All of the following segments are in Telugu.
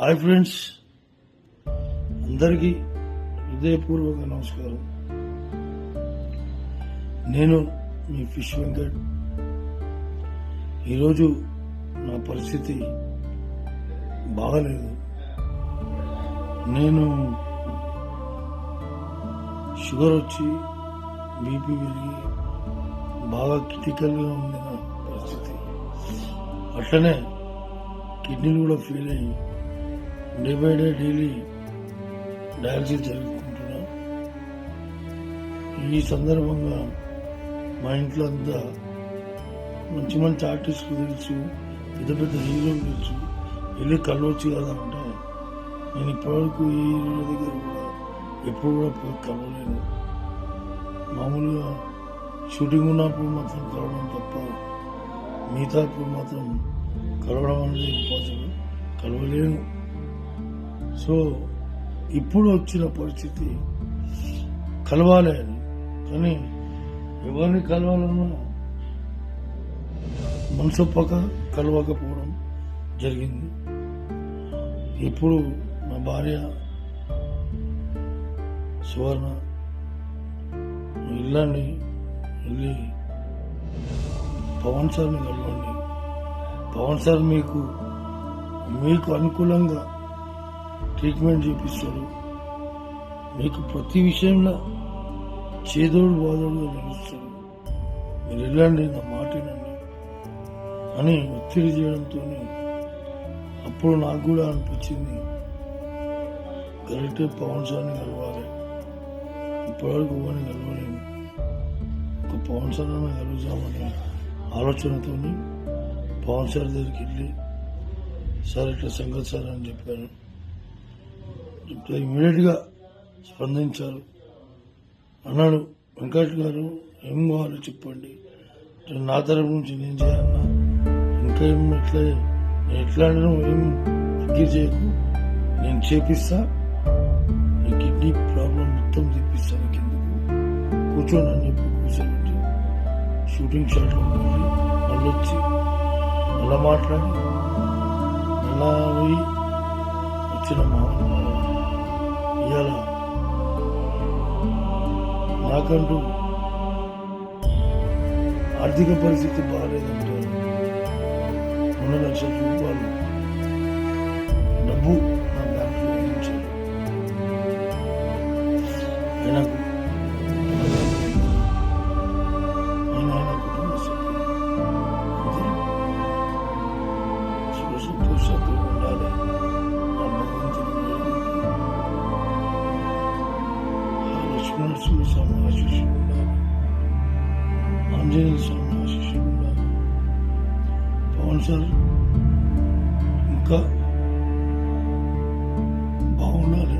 హాయ్ ఫ్రెండ్స్ అందరికీ హృదయపూర్వక నమస్కారం. నేను మీ ఫిష్ వెంకట్. ఈరోజు నా పరిస్థితి బాగలేదు. నేను షుగర్ వచ్చి బీపీ పెరిగి బాగా క్రిటికల్గా ఉంది నా పరిస్థితి. అట్లనే కిడ్నీలు కూడా ఫెయిల్ అయ్యి day by day daily dialysis జరుపుకుంటున్నా. ఈ సందర్భంగా మా ఇంట్లో అంతా మంచి మంచి ఆర్టిస్టులు తెలుసు పెద్ద పెద్ద హీరోలు తెలుసు. వెళ్ళి కలవచ్చు కదా అంటే. నేను ఇప్పటివరకు ఏ హీరోల దగ్గర కూడా ఎప్పుడు కూడా పోయి కలవలేను మామూలుగా షూటింగ్ ఉన్నప్పుడు మాత్రం కలవడం తప్ప మిగతా అప్పుడు మాత్రం కలవడం అనేది ఇంపాసిబుల్. కలవలేను. సో ఇప్పుడు వచ్చిన పరిస్థితి కలవాలి. అని కానీ ఎవరిని కలవాలన్నా మనసు కలవకపోవడం జరిగింది. ఇప్పుడు మా భార్య సువర్ణ వెళ్ళండి వెళ్ళి పవన్ సార్ని కలవండి. పవన్ సార్ మీకు మీకు అనుకూలంగా ట్రీట్మెంట్ చూపిస్తారు మీకు ప్రతి విషయంలో చేదోడు బాధోడుగా నిలుస్తారు మీరు వెళ్ళండి నా మాట వినండి అని ఒత్తిడి చేయడంతో అప్పుడు నాకు కూడా అనిపించింది. కరెక్టే పవన్ సార్ని కలవాలి. ఇప్పటివరకు ఇవ్వని కలవలేము ఒక పవన్ సార్ అన్న కలుగుతామని ఆలోచనతో పవన్ సార్ దగ్గరికి వెళ్ళి సార్ ఇట్లా సంగతి సార్ అని చెప్పాను ఇట్లా ఇమీడియట్గా స్పందించారు. అన్నాడు వెంకట్ గారు ఏం కావాలో చెప్పండి. నా తరపు నుంచి నేను చేయాలన్నా. ఇంకా ఏం ఎట్లా నేను ఎట్లా అనడం ఏం తగ్గి చేయకు. నేను చేపిస్తా. నీ కిడ్నీ ప్రాబ్లం మొత్తం తెప్పిస్తాను కిందకు కూర్చోండి అని చెప్పి కూర్చోబెట్టి. షూటింగ్ షాట్లో మళ్ళీ వచ్చి మళ్ళీ మాట్లాడి మళ్ళీ పోయి వచ్చిన మామూలు ఇవాళ నాకంటూ ఆర్థిక పరిస్థితి బాగాలేదంటే రెండు లక్షల రూపాయలు ఆ లక్ష్మణ స్వామి ఆశీస్సులు ఉండాలి ఆంజనేయ స్వామి ఆశీస్సులు ఉండాలి పవన్ సార్ ఇంకా బాగుండాలి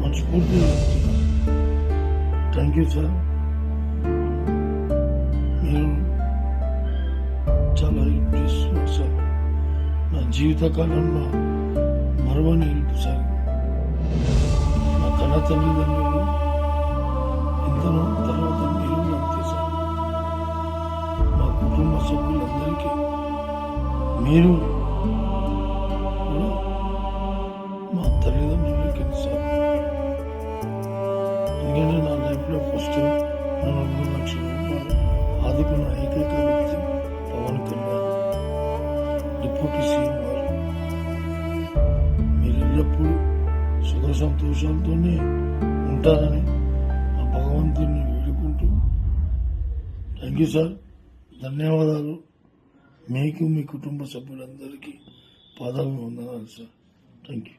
మనస్ఫూర్తిగా థ్యాంక్ యూ సార్ మీరు చాలా హెల్ప్ చేస్తున్నారు సార్ నా జీవితకాలంలో మరవని హెల్ప్ సార్ నా కళ తల్లిదండ్రులు ఇంతలో తర్వాత మీరు చేశారు మా కుటుంబ సభ్యులందరికీ మీరు మా తల్లిదండ్రులకి సార్ ఎందుకంటే నా లైఫ్లో ఫస్ట్ నన్ను మూడు లక్షల రూపాయలు ఆదుకున్న ఏకైక వ్యక్తి పవన్ కళ్యాణ్ డిప్యూటీ సీఎం గారు. మీరు ఎల్లప్పుడూ సుఖ సంతోషాలతోనే ఉంటారని భగవంతుని వేడుకుంటూ. థ్యాంక్ యూ సార్ ధన్యవాదాలు. మీకు మీ కుటుంబ సభ్యులందరికీ పాదాలు వందనాలు సార్ థ్యాంక్ యూ